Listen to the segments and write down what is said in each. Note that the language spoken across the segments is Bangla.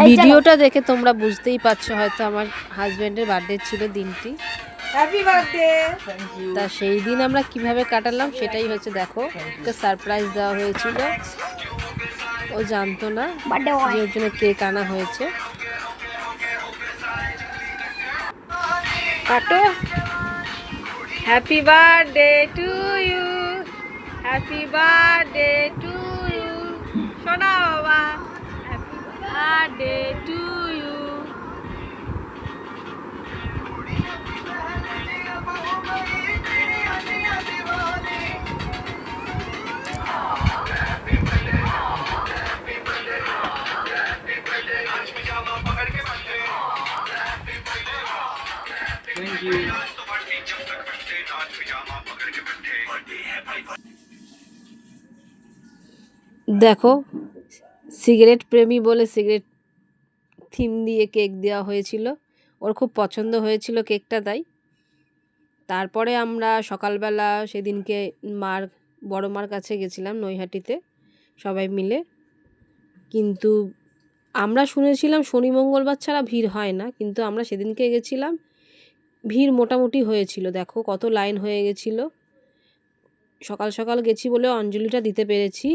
ভিডিওটা দেখে তোমরা বুঝতেই পারছ হয়তো আমার হাজব্যান্ডের বার্থডে ছিল দিনটি। হ্যাপি বার্থডে তা সেই দিন আমরা কীভাবে কাটালাম সেটাই হচ্ছে দেখো। ওকে সারপ্রাইজ দেওয়া হয়েছিল। ও জানতো না যে ওর জন্য কেক আনা হয়েছে। কাটো। Happy birthday to you happy birthday to birthday to you দেখো সিগারেট প্রেমী বলে সিগারেট থিম দিয়ে কেক দেওয়া হয়েছিল। ওর খুব পছন্দ হয়েছিল কেকটা তাই। তারপরে আমরা সকালবেলা সেদিনকে মার, বড় মার কাছে গেছিলাম নৈহাটিতে সবাই মিলে। কিন্তু আমরা শুনেছিলাম শনি, মঙ্গলবার ছাড়া ভিড় হয় না, কিন্তু আমরা সেদিনকে গেছিলাম, ভিড় মোটামুটি হয়েছিল। দেখো কত লাইন হয়ে গেছিল। সকাল সকাল গেছি বলে অঞ্জলিটা দিতে পেরেছি।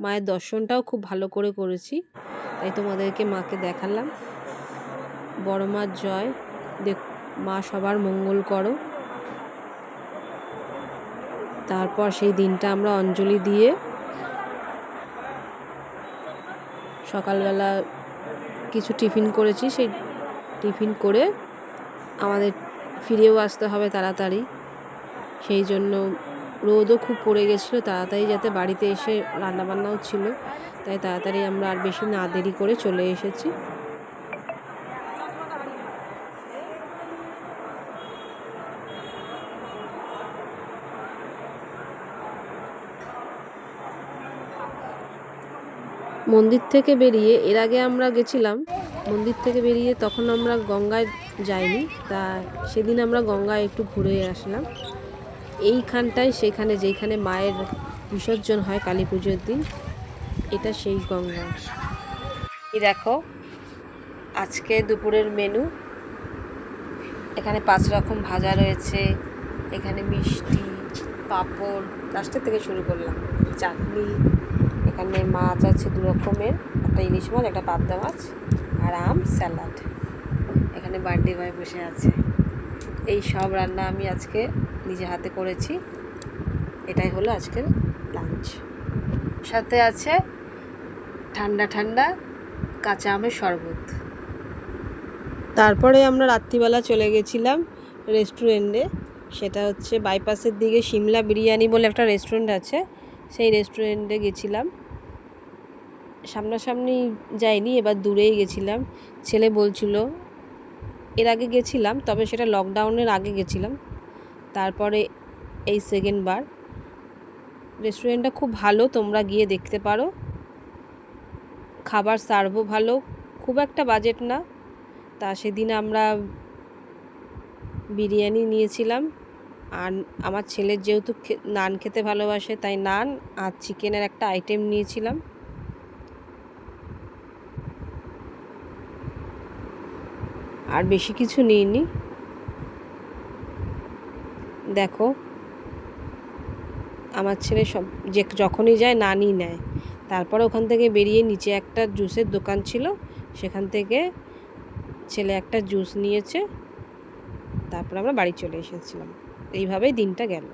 মায়ের দর্শনটাও খুব ভালো করে করেছি। তাই তোমাদেরকে মাকে দেখালাম। বড় মার জয়। দেখ, মা সবার মঙ্গল করো। তারপর সেই দিনটা আমরা অঞ্জলি দিয়ে সকালবেলা কিছু টিফিন করেছি। সেই টিফিন করে আমাদের ফিরেও আসতে হবে তাড়াতাড়ি। সেই জন্য রোদও খুব পড়ে গেছিল, তাড়াতাড়ি যাতে বাড়িতে এসে রান্নাবান্নাও ছিল। তাই তাড়াতাড়ি আমরা আর বেশি না দেরি করে চলে এসেছি। মন্দির থেকে বেরিয়ে, এর আগে আমরা গেছিলাম, মন্দির থেকে বেরিয়ে তখন আমরা গঙ্গায় যাইনি। তা সেদিন আমরা গঙ্গায় একটু ঘুরে আসলাম। এইখানটায় সেখানে যেখানে মায়ের বিসর্জন হয় কালী পুজোর দিন, এটা সেই গঙ্গা। এই দেখো, আজকে দুপুরের মেনু এখানে পাঁচ রকম ভাজা রয়েছে, এখানে মিষ্টি, পাঁপড় লাস্টের থেকে শুরু করলাম। চাটনি, এখানে মাছ আছে দু রকমের, একটা ইলিশ মাছ, একটা পাবদা মাছ, আর আম, স্যালাড। এখানে বার্থডে বয় বসে আছে। এই সব রান্না আমি আজকে নিজে হাতে করেছি। এটাই হলো আজকের লাঞ্চ সাথে আছে ঠান্ডা ঠান্ডা কাঁচা আমের শরবত। তারপরে আমরা রাত্রিবেলা চলে গেছিলাম রেস্টুরেন্টে সেটা হচ্ছে বাইপাসের দিকে সিমলা বিরিয়ানি বলে একটা রেস্টুরেন্ট আছে। সেই রেস্টুরেন্টে গেছিলাম। সামনাসামনি যাইনি, এবার দূরেই গেছিলাম। ছেলে বলছিল এর আগে গেছিলাম, তবে সেটা লকডাউনের আগে গেছিলাম। তারপরে এই সেকেন্ড বার। রেস্টুরেন্টটা খুব ভালো, তোমরা গিয়ে দেখতে পারো। খাবার সার্ভও ভালো, খুব একটা বাজেট না। তা সেদিন আমরা বিরিয়ানি নিয়েছিলাম। আর আমার ছেলের যেহেতু নান খেতে ভালোবাসে, তাই নান আর চিকেনের একটা আইটেম নিয়েছিলাম। আর বেশি কিছু নিইনি। দেখো, আমার ছেলে সব যে যখনই যায় নানই নেয়। তারপরে ওখান থেকে বেরিয়ে নিচে একটা জুসের দোকান ছিল, সেখান থেকে ছেলে একটা জুস নিয়েছে, তারপর আমরা বাড়ি চলে এসেছিলাম। এইভাবেই দিনটা গেল।